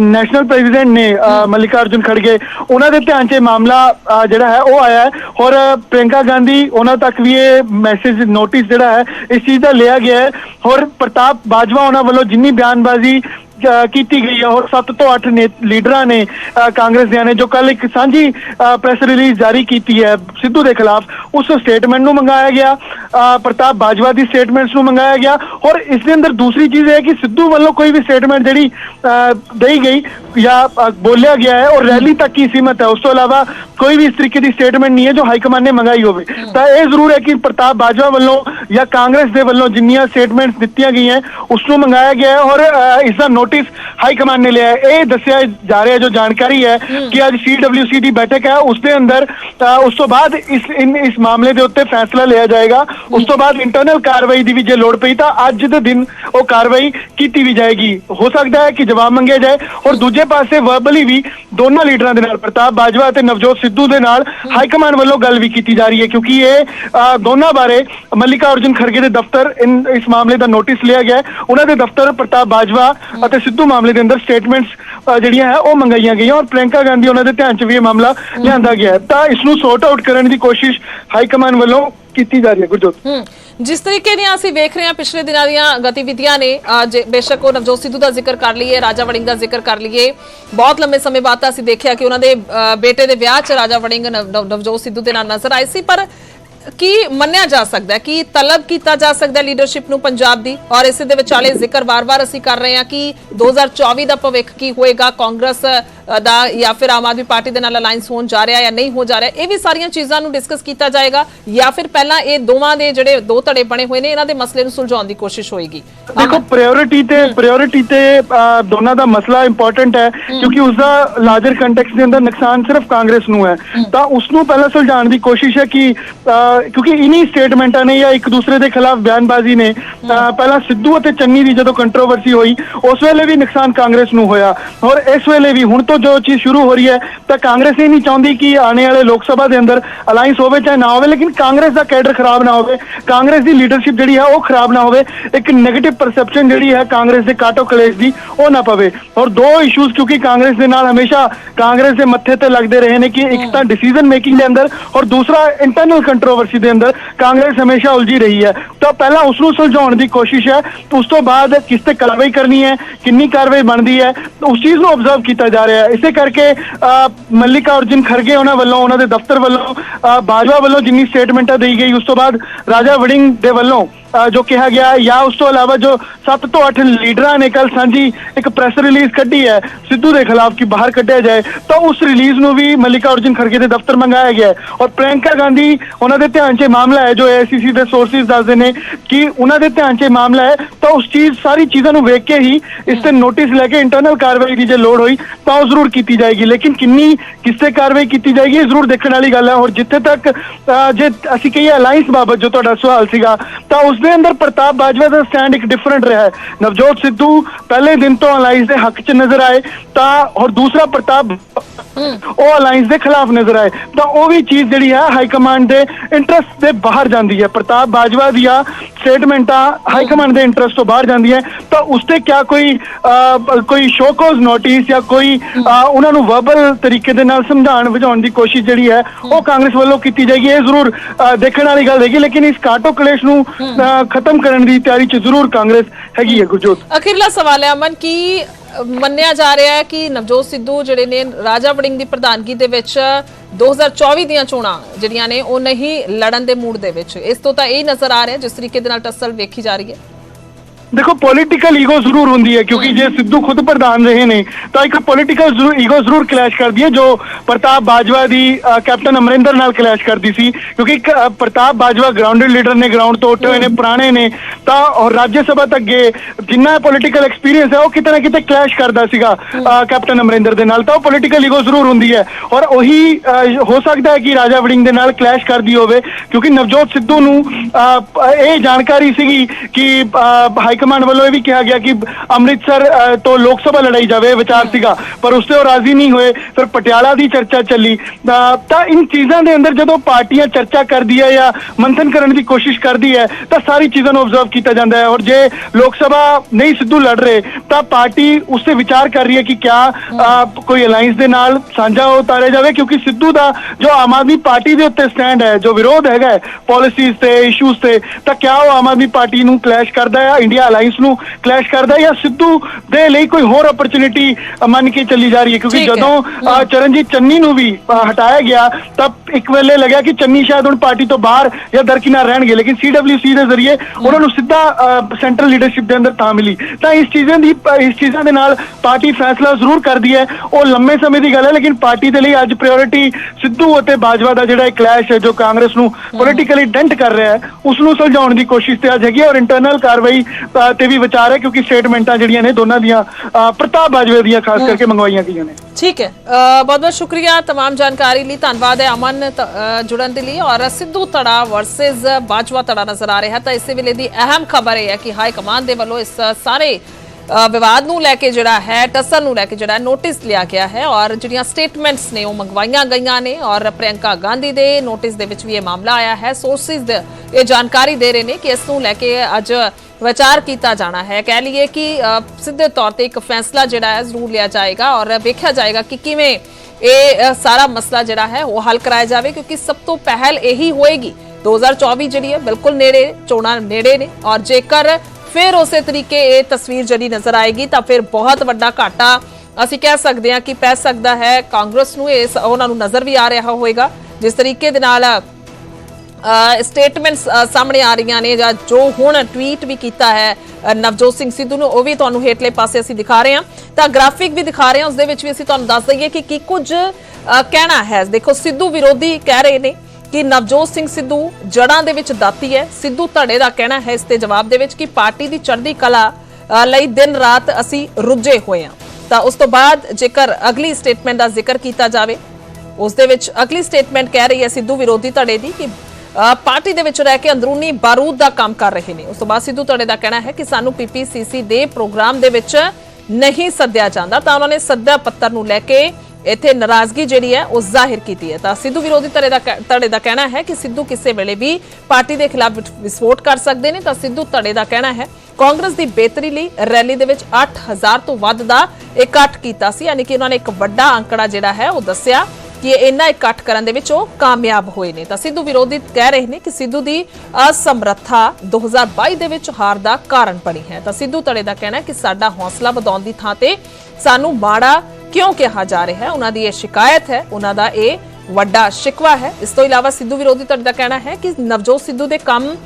ਨੈਸ਼ਨਲ ਪ੍ਰੈਜ਼ੀਡੈਂਟ ਨੇ ਮੱਲਿਕਾਰਜੁਨ ਖੜਗੇ ਉਹਨਾਂ ਦੇ ਧਿਆਨ 'ਚ ਇਹ ਮਾਮਲਾ ਜਿਹੜਾ ਹੈ ਉਹ ਆਇਆ ਹੈ। ਔਰ ਪ੍ਰਿਯੰਕਾ ਗਾਂਧੀ ਉਹਨਾਂ ਤੱਕ ਵੀ ਇਹ ਮੈਸੇਜ ਨੋਟਿਸ ਜਿਹੜਾ ਹੈ ਇਸ ਚੀਜ਼ ਦਾ ਲਿਆ ਗਿਆ ਹੈ। ਔਰ ਪ੍ਰਤਾਪ ਬਾਜਵਾ ਉਹਨਾਂ ਵੱਲੋਂ ਜਿੰਨੀ ਬਿਆਨਬਾਜ਼ੀ ਕੀਤੀ ਗਈ ਹੈ ਔਰ 7 ਤੋਂ 8 ਲੀਡਰਾਂ ਨੇ ਅਹ ਕਾਂਗਰਸ ਦੇ ਨੇ ਜੋ ਕੱਲ ਇੱਕ ਸਾਂਝੀ ਪ੍ਰੈਸ ਰਿਲੀਜ਼ ਜਾਰੀ ਕੀਤੀ ਹੈ ਸਿੱਧੂ ਦੇ ਖਿਲਾਫ ਉਸ ਸਟੇਟਮੈਂਟ ਨੂੰ ਮੰਗਾਇਆ ਗਿਆ ਅਹ ਪ੍ਰਤਾਪ ਬਾਜਵਾ ਦੀ ਸਟੇਟਮੈਂਟਸ ਨੂੰ ਮੰਗਾਇਆ ਗਿਆ ਔਰ ਇਸ ਦੇ ਅੰਦਰ ਦੂਸਰੀ ਚੀਜ਼ ਇਹ ਹੈ ਕਿ ਸਿੱਧੂ ਵੱਲੋਂ ਕੋਈ ਵੀ ਸਟੇਟਮੈਂਟ ਜਿਹੜੀ ਅਹ, ਦੇਈ ਗਈ ਜਾਂ ਅਹ, ਬੋਲਿਆ ਗਿਆ ਹੈ ਉਹ ਰੈਲੀ ਤੱਕ ਹੀ ਸੀਮਤ ਹੈ। ਉਸ ਤੋਂ ਇਲਾਵਾ ਕੋਈ ਵੀ ਇਸ ਤਰੀਕੇ ਦੀ ਸਟੇਟਮੈਂਟ ਨਹੀਂ ਹੈ ਜੋ ਹਾਈ ਕਮਾਂਡ ਨੇ ਮੰਗਾਈ ਹੋਵੇ। ਤਾਂ ਇਹ ਜ਼ਰੂਰ ਹੈ ਕਿ ਪ੍ਰਤਾਪ ਬਾਜਵਾ ਵੱਲੋਂ ਜਾਂ ਕਾਂਗਰਸ ਦੇ ਵੱਲੋਂ ਜਿੰਨੀਆਂ ਸਟੇਟਮੈਂਟਸ ਦਿੱਤੀਆਂ ਗਈਆਂ ਉਸ ਨੂੰ ਮੰਗਾਇਆ ਗਿਆ ਹੈ ਔਰ ਅਹ, ਇਸ ਦਾ ਨੋਟਿਸ ਹਾਈ ਕਮਾਂਡ ਨੇ ਲਿਆ ਹੈ। ਇਹ ਦੱਸਿਆ ਜਾ ਰਿਹਾ ਜੋ ਜਾਣਕਾਰੀ ਹੈ ਕਿ ਅੱਜ ਸੀਡਬਲਯੂਸੀ ਦੀ ਬੈਠਕ ਹੈ। ਉਸ ਦੇ ਅੰਦਰ ਉਸ ਤੋਂ ਬਾਅਦ ਇਸ ਇਨ- ਇਸ ਮਾਮਲੇ ਦੇ ਉੱਤੇ ਫੈਸਲਾ ਲਿਆ ਜਾਏਗਾ। ਉਸ ਤੋਂ ਬਾਅਦ ਇੰਟਰਨਲ ਕਾਰਵਾਈ ਦੀ ਵੀ ਜੇ ਲੋੜ ਪਈ ਤਾਂ ਅੱਜ ਦੇ ਦਿਨ ਉਹ ਕਾਰਵਾਈ ਕੀਤੀ ਵੀ ਜਾਏਗੀ। ਹੋ ਸਕਦਾ ਹੈ ਕਿ ਜਵਾਬ ਮੰਗਿਆ ਜਾਏ। ਔਰ ਦੂਜੇ ਪਾਸੇ ਵਰਬਲੀ ਵੀ ਦੋਨਾਂ ਲੀਡਰਾਂ ਦੇ ਨਾਲ ਪ੍ਰਤਾਪ ਬਾਜਵਾ ਅਤੇ ਨਵਜੋਤ ਸਿੱਧੂ ਦੇ ਨਾਲ ਹਾਈ ਕਮਾਂਡ ਵੱਲੋਂ ਗੱਲ ਵੀ ਕੀਤੀ ਜਾ ਰਹੀ ਹੈ। ਕਿਉਂਕਿ ਇਹ ਦੋਨਾਂ ਬਾਰੇ ਮੱਲਿਕਾ ਅਰਜੁਨ ਖੜਗੇ ਦੇ ਦਫ਼ਤਰ ਇਨ- ਇਸ ਮਾਮਲੇ ਦਾ ਨੋਟਿਸ ਲਿਆ ਗਿਆ ਹੈ। ਉਹਨਾਂ ਦੇ ਦਫ਼ਤਰ ਪ੍ਰਤਾਪ ਬਾਜਵਾ ਅਤੇ ਸਿੱਧੂ ਮਾਮਲੇ ਦੇ ਅੰਦਰ ਸਟੇਟਮੈਂਟਸ ਜਿਹੜੀਆਂ ਹੈ ਉਹ ਮੰਗਾਈਆਂ ਗਈਆਂ ਔਰ ਪ੍ਰਿਯੰਕਾ ਗਾਂਧੀ ਉਹਨਾਂ ਦੇ ਧਿਆਨ 'ਚ ਵੀ ਇਹ ਮਾਮਲਾ ਲਿਆਂਦਾ ਗਿਆ ਤਾਂ ਇਸ ਨੂੰ ਸੌਰਟ ਆਊਟ ਕਰਨ ਦੀ ਕੋਸ਼ਿਸ਼ ਹਾਈ ਕਮਾਂਡ ਵੱਲੋਂ ਕੀਤੀ ਜਾ ਰਹੀ ਹੈ ਗੁਰਜੋਤ। ਜਿਸ ਤਰੀਕੇ ਦੀਆਂ ਅਸੀਂ ਵੇਖ ਰਹੇ ਹਾਂ ਪਿਛਲੇ ਦਿਨਾਂ ਦੀਆਂ ਗਤੀਵਿਧੀਆਂ ਨੇ ਅਹ, ਜੇ- ਬੇਸ਼ੱਕ ਉਹ ਨਵਜੋਤ ਸਿੱਧੂ ਦਾ ਜ਼ਿਕਰ ਕਰ ਲਈਏ ਰਾਜਾ ਵੜਿੰਗ ਦਾ ਜ਼ਿਕਰ ਕਰ ਲਈਏ। ਬਹੁਤ ਲੰਮੇ ਸਮੇਂ ਬਾਅਦ ਅਸੀਂ ਦੇਖਿਆ ਕਿ ਉਹਨਾਂ ਦੇ ਬੇਟੇ ਦੇ ਵਿਆਹ 'ਚ ਰਾਜਾ ਵੜਿੰਗ ਨਵ- ਨਵ- ਨਵਜੋਤ ਸਿੱਧੂ ਦੇ ਨਾਲ ਨਜ਼ਰ ਆਏ ਸੀ ਪਰ ਕੀ ਮੰਨਿਆ ਜਾ ਸਕਦਾ ਹੈ? ਕਿ ਤਲਬ ਕੀਤਾ ਜਾ ਸਕਦਾ ਹੈ ਲੀਡਰਸ਼ਿਪ ਨੂੰ ਪੰਜਾਬ ਦੀ? ਔਰ ਇਸੇ ਦੇ ਵਿਚਾਲੇ ਜ਼ਿਕਰ ਵਾਰ-ਵਾਰ ਅਸੀਂ ਕਰ ਰਹੇ ਹਾਂ ਕਿ 2024 ਦਾ ਭਵਿੱਖ ਕੀ ਹੋਏਗਾ? ਕਾਂਗਰਸ ਦਾ ਜਾਂ ਫਿਰ ਆਮ ਆਦਮੀ ਪਾਰਟੀ ਦੇ ਨਾਲ ਅਲਾਈਅੰਸ ਹੋਣ ਜਾ ਰਿਹਾ ਜਾਂ ਨਹੀਂ ਹੋ ਜਾ ਰਿਹਾ? ਇਹ ਵੀ ਸਾਰੀਆਂ ਚੀਜ਼ਾਂ ਨੂੰ ਡਿਸਕਸ ਕੀਤਾ ਜਾਏਗਾ ਜਾਂ ਫਿਰ ਪਹਿਲਾਂ ਇਹ ਦੋਵਾਂ ਦੇ ਜਿਹੜੇ ਦੋ ਧੜੇ ਬਣੇ ਹੋਏ ਨੇ ਇਹਨਾਂ ਦੇ ਮਸਲੇ ਨੂੰ ਸੁਲਝਾਉਣ ਦੀ ਕੋਸ਼ਿਸ਼ ਹੋਏਗੀ? ਦੇਖੋ ਪ੍ਰਾਇੋਰਿਟੀ ਤੇ ਪ੍ਰਾਇੋਰਿਟੀ ਤੇ ਦੋਨਾਂ ਦਾ ਮਸਲਾ ਇੰਪੋਰਟੈਂਟ ਹੈ ਕਿਉਂਕਿ ਉਸ ਦਾ ਲਾਰਜਰ ਕੰਟੈਕਸਟ ਦੇ ਅੰਦਰ ਨੁਕਸਾਨ ਸਿਰਫ ਕਾਂਗਰਸ ਨੂੰ ਹੈ। ਤਾਂ ਉਸ ਨੂੰ ਪਹਿਲਾਂ ਸੁਲਝਾਉਣ ਦੀ ਕੋਸ਼ਿਸ਼ ਹੈ ਕਿ ਕਿਉਂਕਿ ਇਨੀ ਸਟੇਟਮੈਂਟਾਂ ਨੇ ਜਾਂ ਇੱਕ ਦੂਸਰੇ ਦੇ ਖਿਲਾਫ ਬਿਆਨਬਾਜ਼ੀ ਨੇ ਪਹਿਲਾਂ ਸਿੱਧੂ ਅਤੇ ਚੰਨੀ ਦੀ ਜਦੋਂ ਕੰਟਰੋਵਰਸੀ ਹੋਈ, ਉਸ ਵੇਲੇ ਵੀ ਨੁਕਸਾਨ ਕਾਂਗਰਸ ਨੂੰ ਹੋਇਆ। ਔਰ ਇਸ ਵੇਲੇ ਵੀ, ਹੁਣ ਤੋਂ ਜੋ ਚੀਜ਼ ਸ਼ੁਰੂ ਹੋ ਰਹੀ ਹੈ, ਤਾਂ ਕਾਂਗਰਸ ਇਹ ਨਹੀਂ ਚਾਹੁੰਦੀ ਕਿ ਆਉਣੇ ਵਾਲੇ ਲੋਕ ਸਭਾ ਦੇ ਅੰਦਰ ਅਲਾਈਅੰਸ ਹੋਵੇ ਚਾਹੇ ਨਾ ਹੋਵੇ, ਲੇਕਿਨ ਕਾਂਗਰਸ ਦਾ ਕੈਡਰ ਖਰਾਬ ਨਾ ਹੋਵੇ, ਕਾਂਗਰਸ ਦੀ ਲੀਡਰਸ਼ਿਪ ਜਿਹੜੀ ਹੈ ਉਹ ਖਰਾਬ ਨਾ ਹੋਵੇ, ਇੱਕ 네ਗੇਟਿਵ ਪਰਸੈਪਸ਼ਨ ਜਿਹੜੀ ਹੈ ਕਾਂਗਰਸ ਦੇ ਕਾਟੋ ਕਲੇਸ਼ ਦੀ, ਉਹ ਨਾ ਪਵੇ। ਔਰ ਦੋ ਇਸ਼ੂਜ਼ ਕਿਉਂਕਿ ਕਾਂਗਰਸ ਦੇ ਨਾਲ ਹਮੇਸ਼ਾ ਕਾਂਗਰਸ ਦੇ ਮੱਥੇ ਤੇ ਲੱਗਦੇ ਰਹੇ ਨੇ ਕਿ ਇੱਕ ਤਾਂ ਡਿਸੀਜਨ ਮੇਕਿੰਗ ਦੇ ਅੰਦਰ ਔਰ ਦੂਸਰਾ ਇੰਟਰਨਲ ਕੰਟਰੋਵਰਸੀ ਦੇ ਅੰਦਰ ਕਾਂਗਰਸ ਹਮੇਸ਼ਾ ਉਲਝੀ ਰਹੀ ਹੈ। ਤਾਂ ਪਹਿਲਾਂ ਉਸ ਨੂੰ ਸੁਲਝਾਉਣ ਦੀ ਕੋਸ਼ਿਸ਼ ਹੈ ਉਸ ਤੋਂ ਬਾਅਦ ਕਿਸ ਤੇ ਕਾਰਵਾਈ ਕਰਨੀ ਹੈ ਕਿੰਨੀ ਕਾਰਵਾਈ ਬਣਦੀ ਹੈ ਉਸ ਚੀਜ਼ ਨੂੰ ਆਬਜ਼ਰਵ ਕੀਤਾ ਜਾ ਰਿਹਾ ਹੈ। ਇਸੇ ਕਰਕੇ ਅਹ, ਮੱਲਿਕਾ ਅਰਜੁਨ ਖਰਗੇ ਉਹਨਾਂ ਵੱਲੋਂ ਉਹਨਾਂ ਦੇ ਦਫ਼ਤਰ ਵੱਲੋਂ ਅਹ, ਬਾਜਵਾ ਵੱਲੋਂ ਜਿੰਨੀ ਸਟੇਟਮੈਂਟਾਂ ਦੇਈ ਗਈ ਉਸ ਤੋਂ ਬਾਅਦ ਰਾਜਾ ਵੜਿੰਗ ਦੇ ਵੱਲੋਂ ਜੋ ਕਿਹਾ ਗਿਆ ਜਾਂ ਉਸ ਤੋਂ ਇਲਾਵਾ ਜੋ 7 ਤੋਂ 8 ਲੀਡਰਾਂ ਨੇ ਕੱਲ ਸਾਂਝੀ ਇੱਕ ਪ੍ਰੈਸ ਰਿਲੀਜ਼ ਕੱਢੀ ਹੈ, ਸਿੱਧੂ ਦੇ ਖਿਲਾਫ ਕਿ ਬਾਹਰ ਕੱਢਿਆ ਜਾਏ, ਤਾਂ ਉਸ ਰਿਲੀਜ਼ ਨੂੰ ਵੀ ਮੱਲਿਕਾ ਅਰਜੁਨ ਖੜਗੇ ਦੇ ਦਫ਼ਤਰ ਮੰਗਾਇਆ ਗਿਆ ਔਰ ਪ੍ਰਿਯੰਕਾ ਗਾਂਧੀ, ਉਹਨਾਂ ਦੇ ਧਿਆਨ 'ਚ ਮਾਮਲਾ ਹੈ, ਜੋ AICC ਦੇ ਸੋਰਸਿਸ ਦੱਸਦੇ ਨੇ ਕਿ ਉਹਨਾਂ ਦੇ ਧਿਆਨ 'ਚ ਮਾਮਲਾ ਹੈ, ਤਾਂ ਉਸ ਚੀਜ਼ ਸਾਰੀ ਚੀਜ਼ਾਂ ਨੂੰ ਵੇਖ ਕੇ ਹੀ ਇਸ ਤੇ ਨੋਟਿਸ ਲੈ ਕੇ ਇੰਟਰਨਲ ਕਾਰਵਾਈ ਦੀ ਜੇ ਲੋੜ ਹੋਈ, ਤਾਂ ਉਹ ਜ਼ਰੂਰ ਕੀਤੀ ਜਾਏਗੀ। ਲੇਕਿਨ ਕਿੰਨੀ, ਕਿਸ ਤੇ ਕਾਰਵਾਈ ਕੀਤੀ ਜਾਏਗੀ, ਇਹ ਜ਼ਰੂਰ ਦੇਖਣ ਵਾਲੀ ਗੱਲ ਹੈ। ਔਰ ਜਿੱਥੇ ਤੱਕ ਜੇ ਅਸੀਂ ਕਹੀਏ ਅਲਾਈਅੰਸ ਬਾਬਤ ਜੋ ਤੁਹਾਡਾ ਸਵਾਲ ਸੀਗਾ, ਤਾਂ ਉਸ ਦੇ ਅੰਦਰ ਪ੍ਰਤਾਪ ਬਾਜਵਾ ਦਾ ਸਟੈਂਡ ਇੱਕ ਡਿਫਰੈਂਟ ਰਿਹਾ ਹੈ। ਨਵਜੋਤ ਸਿੱਧੂ ਪਹਿਲੇ ਦਿਨ ਤੋਂ ਅਲਾਈਅੰਸ ਦੇ ਹੱਕ 'ਚ ਨਜ਼ਰ ਆਏ ਤਾਂ ਔਰ ਦੂਸਰਾ ਪ੍ਰਤਾਪ ਉਹ ਅਲਾਈਅੰਸ ਦੇ ਖਿਲਾਫ ਨਜ਼ਰ ਆਏ। ਤਾਂ ਉਹ ਵੀ ਚੀਜ਼ ਜਿਹੜੀ ਹੈ ਹਾਈ ਕਮਾਂਡ ਦੇ ਇੰਟਰਸਟ ਦੇ ਬਾਹਰ ਜਾਂਦੀ ਹੈ। ਪ੍ਰਤਾਪ ਬਾਜਵਾ ਦੀਆਂ ਸਟੇਟਮੈਂਟਾਂ ਹਾਈ ਕਮਾਂਡ ਦੇ ਇੰਟਰਸਟ ਤੋਂ ਬਾਹਰ ਜਾਂਦੀ ਹੈ। ਤਾਂ ਉਸ ਤੇ ਕਿਆ ਕੋਈ ਕੋਈ ਸ਼ੋਕੋਜ਼ ਨੋਟਿਸ ਜਾਂ ਕੋਈ ਉਹਨਾਂ ਨੂੰ ਵਰਬਲ ਤਰੀਕੇ ਦੇ ਨਾਲ ਸਮਝਾਉਣ ਬੁਝਾਉਣ ਦੀ ਕੋਸ਼ਿਸ਼ ਜਿਹੜੀ ਹੈ ਉਹ ਕਾਂਗਰਸ ਵੱਲੋਂ ਕੀਤੀ ਜਾਏਗੀ। ਇਹ ਜ਼ਰੂਰ ਦੇਖਣ ਵਾਲੀ ਗੱਲ ਹੈਗੀ ਲੇਕਿਨ ਇਸ ਕਾਟੋ ਕਲੇਸ਼ ਨੂੰ ਖਤਮ ਕਰਨ ਦੀ ਤਿਆਰੀ 'ਚ ਜ਼ਰੂਰ ਕਾਂਗਰਸ ਹੈਗੀ ਹੈ, ਗੁਰਜੋਤ। ਅਖੀਰਲਾ ਸਵਾਲ ਹੈ, ਅਮਨ, ਕੀ ਮੰਨਿਆ ਜਾ ਰਿਹਾ ਹੈ ਕਿ ਨਵਜੋਤ ਸਿੱਧੂ ਜਿਹੜੇ ਨੇ ਰਾਜਾ ਵੜਿੰਗ ਦੀ ਪ੍ਰਧਾਨਗੀ ਦੇ ਵਿੱਚ 2024 ਦੀਆਂ ਚੋਣਾਂ ਜਿਹੜੀਆਂ ਨੇ, ਉਹ ਨਹੀਂ ਲੜਨ ਦੇ ਮੂਡ ਦੇ ਵਿੱਚ। ਇਸ ਤੋਂ ਤਾਂ ਇਹ ਨਜ਼ਰ ਆ ਰਿਹਾ, ਜਿਸ ਤਰੀਕੇ ਦੇ ਨਾਲ ਟੱਸਲ ਵੇਖੀ ਜਾ ਰਹੀ ਹੈ। ਦੇਖੋ ਪੋਲੀਟੀਕਲ ਈਗੋ ਜ਼ਰੂਰ ਹੁੰਦੀ ਹੈ, ਕਿਉਂਕਿ ਜੇ ਸਿੱਧੂ ਖੁਦ ਪ੍ਰਧਾਨ ਰਹੇ ਨੇ, ਤਾਂ ਇੱਕ ਪੋਲੀਟੀਕਲ ਈਗੋ ਜ਼ਰੂਰ ਕਲੈਸ਼ ਕਰਦੀ ਹੈ, ਜੋ ਪ੍ਰਤਾਪ ਬਾਜਵਾ ਦੀ ਕੈਪਟਨ ਅਮਰਿੰਦਰ ਨਾਲ ਕਲੈਸ਼ ਕਰਦੀ ਸੀ, ਕਿਉਂਕਿ ਪ੍ਰਤਾਪ ਬਾਜਵਾ ਗਰਾਊਂਡਡ ਲੀਡਰ ਨੇ ਗਰਾਊਂਡ ਤੋਂ ਉੱਠੇ ਹੋਏ ਨੇ, ਪੁਰਾਣੇ ਨੇ, ਤਾਂ ਔਰ ਰਾਜ ਸਭਾ ਤੱਕ ਗਏ, ਜਿੰਨਾ ਪੋਲੀਟੀਕਲ ਐਕਸਪੀਰੀਅੰਸ ਹੈ, ਉਹ ਕਿਤੇ ਨਾ ਕਿਤੇ ਕਲੈਸ਼ ਕਰਦਾ ਸੀਗਾ ਕੈਪਟਨ ਅਮਰਿੰਦਰ ਦੇ ਨਾਲ, ਤਾਂ ਉਹ ਪੋਲੀਟੀਕਲ ਈਗੋ ਜ਼ਰੂਰ ਹੁੰਦੀ ਹੈ, ਔਰ ਉਹੀ ਹੋ ਸਕਦਾ ਹੈ ਕਿ ਰਾਜਾ ਵੜਿੰਗ ਦੇ ਨਾਲ ਕਲੈਸ਼ ਕਰਦੀ ਹੋਵੇ, ਕਿਉਂਕਿ ਨਵਜੋਤ ਸਿੱਧੂ ਨੂੰ ਇਹ ਜਾਣਕਾਰੀ ਸੀਗੀ ਕਿ ਹਾਈ ਕਮਾਂਡ ਵੱਲੋਂ ਇਹ ਵੀ ਕਿਹਾ ਗਿਆ ਕਿ ਅੰਮ੍ਰਿਤਸਰ ਅ, ਤੋਂ ਲੋਕ ਸਭਾ ਲੜਾਈ ਜਾਵੇ ਇਹ ਵਿਚਾਰ ਸੀਗਾ। ਪਰ ਉਸ ਤੇ ਉਹ ਰਾਜ਼ੀ ਨਹੀਂ ਹੋਏ ਫਿਰ ਪਟਿਆਲਾ ਦੀ ਚਰਚਾ ਚੱਲੀ। ਅ, ਤਾਂ ਇਨ ਚੀਜ਼ਾਂ ਦੇ ਅੰਦਰ ਜਦੋਂ ਪਾਰਟੀਆਂ ਚਰਚਾ ਕਰਦੀ ਹੈ ਜਾਂ ਮੰਥਨ ਕਰਨ ਦੀ ਕੋਸ਼ਿਸ਼ ਕਰਦੀ ਹੈ ਤਾਂ ਸਾਰੀ ਚੀਜ਼ਾਂ ਨੂੰ ਆਬਜ਼ਰਵ ਕੀਤਾ ਜਾਂਦਾ ਹੈ। ਔਰ ਜੇ ਲੋਕ ਸਭਾ ਨਹੀਂ ਸਿੱਧੂ ਲੜ ਰਹੇ ਤਾਂ ਪਾਰਟੀ ਉਸ ਤੇ ਵਿਚਾਰ ਕਰ ਰਹੀ ਹੈ ਕਿ ਕਿਆ ਅ, ਕੋਈ ਅਲਾਈਅੰਸ ਦੇ ਨਾਲ ਸਾਂਝਾ ਉਤਾਰਿਆ ਜਾਵੇ ਕਿਉਂਕਿ ਸਿੱਧੂ ਦਾ ਜੋ ਆਮ ਆਦਮੀ ਪਾਰਟੀ ਦੇ ਉੱਤੇ ਸਟੈਂਡ ਹੈ ਜੋ ਵਿਰੋਧ ਹੈਗਾ ਪਾਲਿਸੀਜ਼ ਤੇ ਇਸ਼ੂਜ਼ ਤੇ ਤਾਂ ਕਿਆ ਉਹ ਆਮ ਆਦਮੀ ਪਾਰਟੀ ਨੂੰ ਕਲੈਸ਼ ਕਰਦਾ ਹੈ ਇੰਡੀਆ ਅਲਾਈਅੰਸ ਨੂੰ ਕਲੈਸ਼ ਕਰਦਾ ਹੈ ਜਾਂ ਸਿੱਧੂ ਦੇ ਲਈ ਕੋਈ ਹੋਰ ਓਪਰਚੁਨਿਟੀ ਮੰਨ ਕੇ ਚੱਲੀ ਜਾ ਰਹੀ ਹੈ? ਕਿਉਂਕਿ ਠੀਕ ਹੈ। ਜਦੋਂ ਅ, ਚਰਨਜੀਤ ਚੰਨੀ ਨੂੰ ਵੀ ਅ, ਹਟਾਇਆ ਗਿਆ ਤਾਂ ਇੱਕ ਵੇਲੇ ਲੱਗਿਆ ਕਿ ਚੰਨੀ ਸ਼ਾਇਦ ਹੁਣ ਪਾਰਟੀ ਤੋਂ ਬਾਹਰ ਜਾਂ ਦਰਕਿਨਾਰ ਰਹਿਣਗੇ ਲੇਕਿਨ ਸੀਡਬਲਯੂਸੀ ਦੇ ਜ਼ਰੀਏ ਉਹਨਾਂ ਨੂੰ ਸਿੱਧਾ ਸੈਂਟਰਲ ਲੀਡਰਸ਼ਿਪ ਦੇ ਅੰਦਰ ਤਾਂ ਮਿਲੀ। ਤਾਂ ਇਸ ਚੀਜ਼ਾਂ ਦੀ ਇਸ ਚੀਜ਼ਾਂ ਦੇ ਨਾਲ ਪਾਰਟੀ ਫੈਸਲਾ ਜ਼ਰੂਰ ਕਰਦੀ ਹੈ। ਉਹ ਲੰਮੇ ਸਮੇਂ ਦੀ ਗੱਲ ਹੈ ਲੇਕਿਨ ਪਾਰਟੀ ਦੇ ਲਈ ਅੱਜ ਪ੍ਰਾਇੋਰਟੀ ਸਿੱਧੂ ਅਤੇ ਬਾਜਵਾ ਦਾ ਜਿਹੜਾ ਕਲੈਸ਼ ਹੈ ਜੋ ਕਾਂਗਰਸ ਨੂੰ ਪੋਲੀਟੀਕਲੀ ਡੈਂਟ ਕਰ ਰਿਹਾ ਹੈ ਉਸ ਨੂੰ ਸੁਲਝਾਉਣ ਦੀ ਕੋਸ਼ਿਸ਼ ਤੇ ਅੱਜ ਹੈਗੀ ਹੈ ਔਰ ਇੰਟਰਨਲ ਕਾਰਵਾਈ ਅ, ਤੇ ਵੀ ਵਿਚਾਰ ਹੈ ਕਿਉਂਕਿ ਸਟੇਟਮੈਂਟਾਂ ਜਿਹੜੀਆਂ ਨੇ ਦੋਨਾਂ ਦੀਆਂ ਅ, ਪ੍ਰਤਾਪ ਬਾਜਵੇ ਦੀਆਂ ਖਾਸ ਕਰਕੇ ਮੰਗਵਾਈਆਂ ਗਈਆਂ ਨੇ ਠੀਕ ਹੈ ਬਹੁਤ ਬਹੁਤ ਸ਼ੁਕਰੀਆ तमाम ਜਾਣਕਾਰੀ ਲਈ ਧੰਨਵਾਦ ਹੈ ਅਮਨ ਤ- ਅ, ਜੁੜਨ ਦੇ ਲਈ ਔਰ ਸਿੱਧੂ ਤੜਾ ਵਰਸਸ ਬਾਜਵਾ ਤੜਾ ਨਜ਼ਰ ਆ ਰਿਹਾ ਹੈ ਤਾਂ ਇਸੇ ਵੇਲੇ ਦੀ ਅਹਿਮ ਖਬਰ ਇਹ ਹੈ ਕਿ ਹਾਈ ਕਮਾਂਡ ਦੇ ਵੱਲੋਂ ਇਸ ਸਾਰੇ ਅ, ਵਿਵਾਦ ਨੂੰ ਲੈ ਕੇ ਜਿਹੜਾ ਹੈ ਟਸਲ ਨੂੰ ਲੈ ਕੇ ਜਿਹੜਾ ਨੋਟਿਸ ਲਿਆ ਗਿਆ ਹੈ ਔਰ ਜਿਹੜੀਆਂ ਸਟੇਟਮੈਂਟਸ ਨੇ ਉਹ ਮੰਗਵਾਈਆਂ ਗਈਆਂ ਨੇ ਔਰ ਪ੍ਰਿਯੰਕਾ ਗਾਂਧੀ ਦੇ ਨੋਟਿਸ ਦੇ ਵਿੱਚ ਵੀ ਇਹ ਮਾਮਲਾ ਆਇਆ ਹੈ ਸੋਰਸਿਸ ਇਹ ਜਾਣਕਾਰੀ ਦੇ ਰਹੇ ਨੇ ਕਿ ਇਸ ਨੂੰ ਲੈ ਕੇ ਅੱਜ ਵਿਚਾਰ ਕੀਤਾ ਜਾਣਾ ਹੈ। ਕਹਿ ਲਈਏ ਕਿ ਸਿੱਧੇ ਤੌਰ ਤੇ ਇੱਕ ਫੈਸਲਾ ਜਿਹੜਾ ਹੈ, ਜ਼ਰੂਰ ਲਿਆ ਜਾਏਗਾ ਔਰ ਵੇਖਿਆ ਜਾਏਗਾ ਕਿ ਕਿਵੇਂ ਇਹ ਸਾਰਾ ਮਸਲਾ ਜਿਹੜਾ ਹੈ, ਉਹ ਹੱਲ ਕਰਾਇਆ ਜਾਵੇ ਕਿਉਂਕਿ ਸਭ ਤੋਂ ਪਹਿਲ ਇਹੀ ਹੋਏਗੀ। 2024 ਜਿਹੜੀ ਹੈ, ਬਿਲਕੁਲ ਨੇੜੇ, ਚੋਣਾਂ ਨੇੜੇ ਨੇ ਔਰ ਜੇਕਰ ਫਿਰ ਉਸੇ ਤਰੀਕੇ ਇਹ ਤਸਵੀਰ ਜਿਹੜੀ ਨਜ਼ਰ ਆਏਗੀ, ਤਾਂ ਫਿਰ ਬਹੁਤ ਵੱਡਾ ਘਾਟਾ ਅਸੀਂ ਕਹਿ ਸਕਦੇ ਹਾਂ ਕਿ ਪੈ ਸਕਦਾ ਹੈ। ਕਾਂਗਰਸ ਨੂੰ ਇਸ, ਉਹਨਾਂ ਨੂੰ ਨਜ਼ਰ ਵੀ ਆ ਰਿਹਾ ਹੋਵੇਗਾ। ਜਿਸ ਤਰੀਕੇ ਦੇ ਨਾਲ ਸਟੇਟਮੈਂਟਸ ਸਾਹਮਣੇ ਆ ਰਹੀਆਂ ਨੇ ਜਾਂ ਜੋ ਹੁਣ ਟਵੀਟ ਵੀ ਕੀਤਾ ਹੈ ਨਵਜੋਤ ਸਿੰਘ ਸਿੱਧੂ ਨੂੰ, ਉਹ ਵੀ ਤੁਹਾਨੂੰ ਹੇਠਲੇ ਪਾਸੇ ਅਸੀਂ ਦਿਖਾ ਰਹੇ ਹਾਂ। ਤਾਂ ਗ੍ਰਾਫਿਕ ਵੀ ਦਿਖਾ ਰਹੇ ਹਾਂ, ਉਸ ਦੇ ਵਿੱਚ ਵੀ ਅਸੀਂ ਤੁਹਾਨੂੰ ਦੱਸ ਦਈਏ ਕਿ, ਕੀ ਕੁਝ ਕਹਿਣਾ ਹੈ। ਦੇਖੋ, ਸਿੱਧੂ ਵਿਰੋਧੀ ਕਹਿ ਰਹੇ ਨੇ ਕਿ ਨਵਜੋਤ ਸਿੰਘ ਸਿੱਧੂ ਜੜਾਂ ਦੇ ਵਿੱਚ ਦਾਤੀ ਹੈ। ਸਿੱਧੂ ਧੜੇ ਦਾ ਕਹਿਣਾ ਹੈ ਇਸ ਤੇ ਜਵਾਬ ਦੇ ਵਿੱਚ ਕਿ ਪਾਰਟੀ ਦੀ ਚੜ੍ਹਦੀ ਕਲਾ ਲਈ ਦਿਨ ਰਾਤ ਅਸੀਂ ਰੁੱਝੇ ਹੋਏ ਹਾਂ। ਤਾਂ ਉਸ ਤੋਂ ਬਾਅਦ ਜੇਕਰ ਅਗਲੀ ਸਟੇਟਮੈਂਟ ਦਾ ਜ਼ਿਕਰ ਕੀਤਾ ਜਾਵੇ, ਉਸ ਦੇ ਵਿੱਚ ਅਗਲੀ ਸਟੇਟਮੈਂਟ ਕਹਿ ਰਹੀ ਹੈ ਸਿੱਧੂ ਵਿਰੋਧੀ ਧੜੇ ਦੀ ਕਿ ਪਾਰਟੀ ਦੇ ਵਿੱਚ ਰਹਿ ਕੇ ਅੰਦਰੂਨੀ ਬਾਰੂਦ ਦਾ ਕੰਮ ਕਰ ਰਹੇ ਨੇ। ਉਸ ਤੋਂ ਬਾਅਦ ਸਿੱਧੂ ਧੜੇ ਦਾ ਕਹਿਣਾ ਹੈ ਕਿ ਸਾਨੂੰ ਪੀਪੀਸੀਸੀ ਦੇ ਪ੍ਰੋਗਰਾਮ ਦੇ ਵਿੱਚ ਨਹੀਂ ਸੱਦਿਆ ਜਾਂਦਾ। ਤਾਂ ਉਹਨਾਂ ਨੇ ਸੱਦਾ ਪੱਤਰ ਨੂੰ ਲੈ ਕੇ ਇੱਥੇ ਨਾਰਾਜ਼ਗੀ ਜਿਹੜੀ ਹੈ, ਉਹ ਜ਼ਾਹਿਰ ਕੀਤੀ ਹੈ। ਤਾਂ ਸਿੱਧੂ ਵਿਰੋਧੀ ਧੜੇ ਦਾ ਧੜੇ ਦਾ ਕਹਿਣਾ ਹੈ ਕਿ ਸਿੱਧੂ ਕਿਸੇ ਵੇਲੇ ਵੀ ਪਾਰਟੀ ਦੇ ਖਿਲਾਫ ਵਿਸਫੋਟ ਕਰ ਸਕਦੇ ਨੇ। ਤਾਂ ਸਿੱਧੂ ਧੜੇ ਦਾ ਕਹਿਣਾ ਹੈ, ਕਾਂਗਰਸ ਦੀ ਬਿਹਤਰੀ ਲਈ ਰੈਲੀ ਦੇ ਵਿੱਚ 8000 ਤੋਂ ਵੱਧ ਦਾ ਇਕੱਠ ਕੀਤਾ ਸੀ। ਯਾਨੀ ਕਿ ਉਹਨਾਂ ਨੇ ਇੱਕ ਵੱਡਾ ਅੰਕੜਾ ਜਿਹੜਾ ਹੈ, ਉਹ ਦੱਸਿਆ ਕਿ ਇੰਨਾ ਇਕੱਠ ਕਰਨ ਦੇ ਵਿੱਚ ਉਹ ਕਾਮਯਾਬ ਹੋਏ ਨੇ। ਤਾਂ ਸਿੱਧੂ ਵਿਰੋਧੀ ਕਹਿ ਰਹੇ ਨੇ ਕਿ ਸਿੱਧੂ ਦੀ ਅਸਮਰੱਥਾ 2022 ਦੇ ਵਿੱਚ ਹਾਰ ਦਾ ਕਾਰਨ ਬਣੀ ਹੈ। ਤਾਂ ਸਿੱਧੂ ਧੜੇ ਦਾ ਕਹਿਣਾ ਹੈ ਕਿ ਸਾਡਾ ਹੌਸਲਾ ਵਧਾਉਣ ਦੀ ਥਾਂ ਤੇ ਸਾਨੂੰ ਮਾੜਾ ਕਿਉਂ ਕਿਹਾ ਜਾ ਰਿਹਾ ਹੈ? ਉਹਨਾਂ ਦੀ ਇਹ ਸ਼ਿਕਾਇਤ ਹੈ। ਉਹਨਾਂ ਦਾ ਇਹ ਵੱਡਾ ਸ਼ਿਕਵਾ ਹੈ। ਇਸ ਤੋਂ ਇਲਾਵਾ ਸਿੱਧੂ ਵਿਰੋਧੀ ਧੜੇ ਦਾ ਕਹਿਣਾ ਹੈ ਕਿ ਨਵਜੋਤ ਸਿੱਧੂ ਦੇ ਕੰਮ